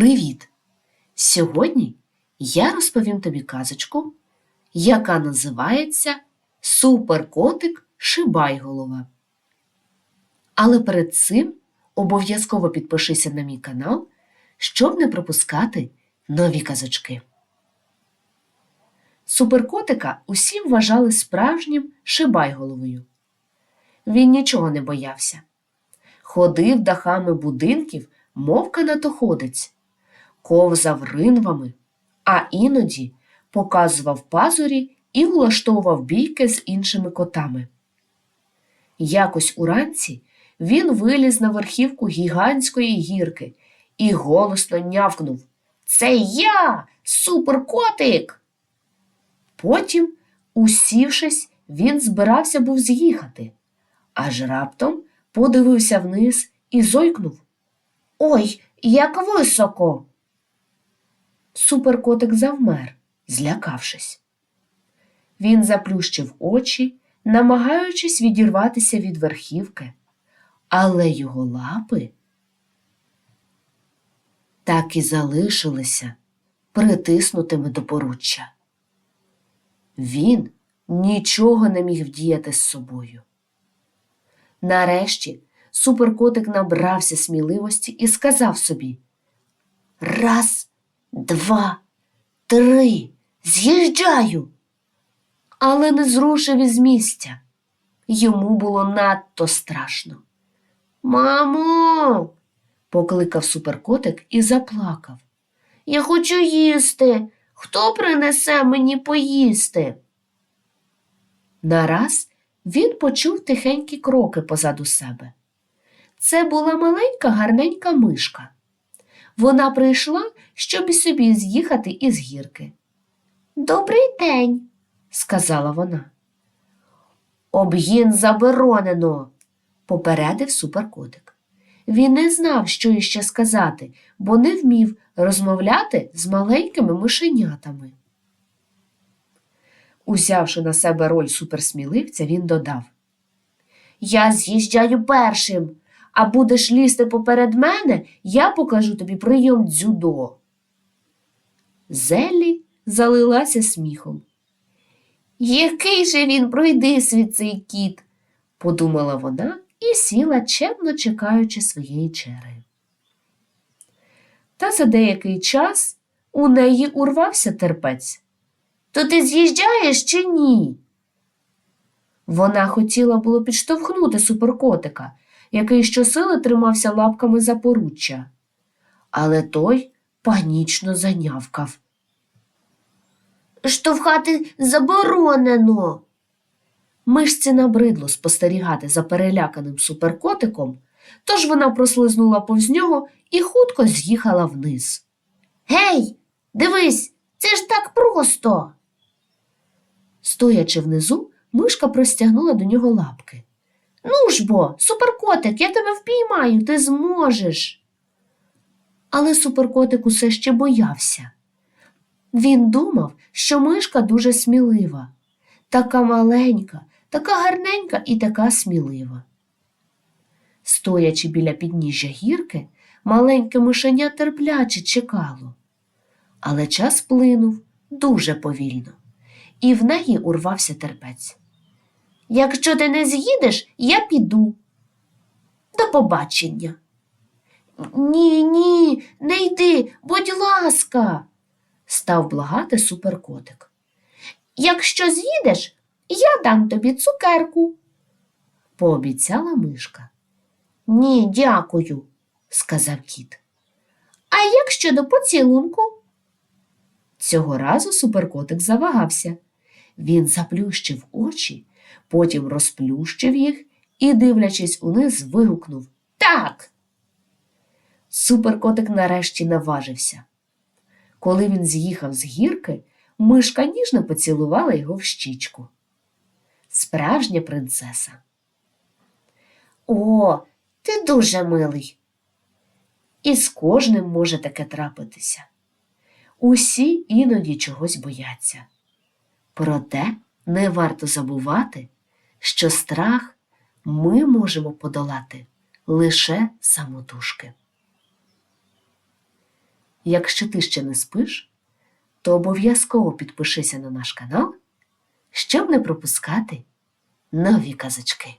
Привіт! Сьогодні я розповім тобі казочку, яка називається Суперкотик Шибайголова. Але перед цим обов'язково підпишися на мій канал, щоб не пропускати нові казочки. Суперкотика усі вважали справжнім шибайголовою. Він нічого не боявся. Ходив дахами будинків, мов канатоходець, ковзав ринвами, а іноді показував пазурі і влаштовував бійки з іншими котами. Якось уранці він виліз на верхівку гігантської гірки і голосно нявкнув Це я, суперкотик. Потім, усівшись, він збирався був з'їхати, аж раптом подивився вниз і зойкнув. Ой, як високо. Суперкотик завмер, злякавшись. Він заплющив очі, намагаючись відірватися від верхівки, але його лапи так і залишилися притиснутими до поруччя. Він нічого не міг вдіяти з собою. Нарешті суперкотик набрався сміливості і сказав собі Раз, два, три, з'їжджаю. Але не зрушив із місця. Йому було надто страшно. Мамо, покликав суперкотик і заплакав. Я хочу їсти. Хто принесе мені поїсти? Нараз він почув тихенькі кроки позаду себе. Це була маленька гарненька мишка. Вона прийшла, щоб і собі з'їхати із гірки. Добрий день, сказала вона. Обгін заборонено, попередив суперкотик. Він не знав, що іще сказати, бо не вмів розмовляти з маленькими мишенятами. Узявши на себе роль суперсміливця, він додав Я з'їжджаю першим, а будеш лізти поперед мене, я покажу тобі прийом дзюдо. Зеллі залилася сміхом. Який же він пройдисвіт цей кіт, подумала вона і сіла, чемно чекаючи своєї черги. Та за деякий час у неї урвався терпець. То ти з'їжджаєш чи ні? Вона хотіла було підштовхнути суперкотика, який щосили тримався лапками за поруччя, але той панічно занявкав. Штовхати заборонено. Мишці набридло спостерігати за переляканим суперкотиком, тож вона прослизнула повз нього і хутко з'їхала вниз. Гей, дивись, це ж так просто. Стоячи внизу, мишка простягнула до нього лапки. Ну ж бо, суперкотик, я тебе впіймаю, ти зможеш. Але суперкотик усе ще боявся. Він думав, що мишка дуже смілива, така маленька, така гарненька і така смілива. Стоячи біля підніжжя гірки, маленьке мишеня терпляче чекало. Але час плинув дуже повільно, і в неї урвався терпець. Якщо ти не з'їдеш, я піду. До побачення. Ні, ні, не йди, будь ласка, став благати суперкотик. Якщо з'їдеш, я дам тобі цукерку, пообіцяла мишка. Ні, дякую, сказав кіт. А як щодо поцілунку? Цього разу суперкотик завагався. Він заплющив очі, потім розплющив їх і, дивлячись униз, вигукнув Так. Суперкотик нарешті наважився. Коли він з'їхав з гірки, мишка ніжно поцілувала його в щічку. Справжня принцеса. О, ти дуже милий. І з кожним може таке трапитися. Усі іноді чогось бояться. Проте не варто забувати, що страх ми можемо подолати лише самотужки. Якщо ти ще не спиш, то обов'язково підпишися на наш канал, щоб не пропускати нові казочки.